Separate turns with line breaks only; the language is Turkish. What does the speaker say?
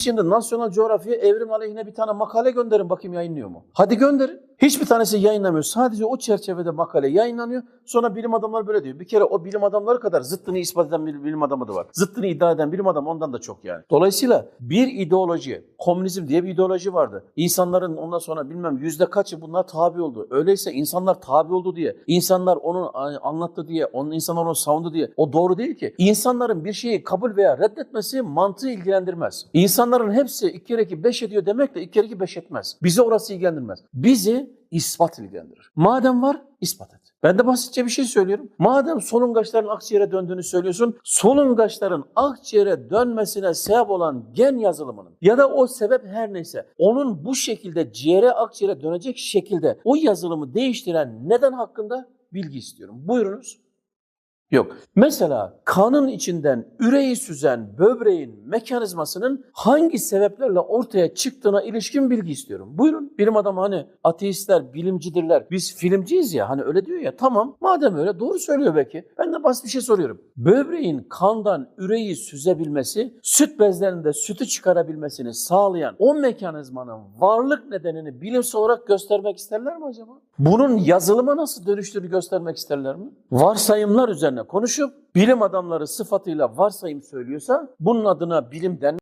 Şimdi Nasyonal Coğrafya evrim aleyhine bir tane makale gönderin bakayım yayınlıyor mu? Hadi gönderin. Hiçbir tanesi yayınlamıyor. Sadece o çerçevede makale yayınlanıyor. Sonra bilim adamları böyle diyor. Bir kere o bilim adamları kadar zıttını ispat eden bir bilim adamı da var. Zıttını iddia eden bilim adamı ondan da çok yani. Dolayısıyla bir ideoloji, komünizm diye bir ideoloji vardı. İnsanların ondan sonra bilmem yüzde kaçı bunlar tabi oldu. Öyleyse insanlar tabi oldu diye, insanlar onu anlattı diye, onun insanlar onu savundu diye o doğru değil ki. İnsanların bir şeyi kabul veya reddetmesi mantığı ilgilendirmez. İnsanların hepsi iki kere iki beş ediyor demek de iki kere iki beş etmez. Bizi orası ilgilendirmez. Bizi ispat ilgilendirir. Madem var ispat et. Ben de basitçe bir şey söylüyorum. Madem solungaçların akciğere döndüğünü söylüyorsun, solungaçların akciğere dönmesine sebep olan gen yazılımının ya da o sebep her neyse onun bu şekilde ciğere akciğere dönecek şekilde o yazılımı değiştiren neden hakkında bilgi istiyorum. Buyurunuz. Yok. Mesela kanın içinden üreyi süzen böbreğin mekanizmasının hangi sebeplerle ortaya çıktığına ilişkin bilgi istiyorum. Buyurun. Bilim adamı hani ateistler, bilimcidirler. Biz filmciyiz ya hani öyle diyor ya. Tamam. Madem öyle doğru söylüyor belki. Ben de basit bir şey soruyorum. Böbreğin kandan üreyi süzebilmesi, süt bezlerinde sütü çıkarabilmesini sağlayan o mekanizmanın varlık nedenini bilimsel olarak göstermek isterler mi acaba? Bunun yazılıma nasıl dönüştüğünü göstermek isterler mi? Varsayımlar konuşup bilim adamları sıfatıyla varsayım söylüyorsa bunun adına bilim denmez.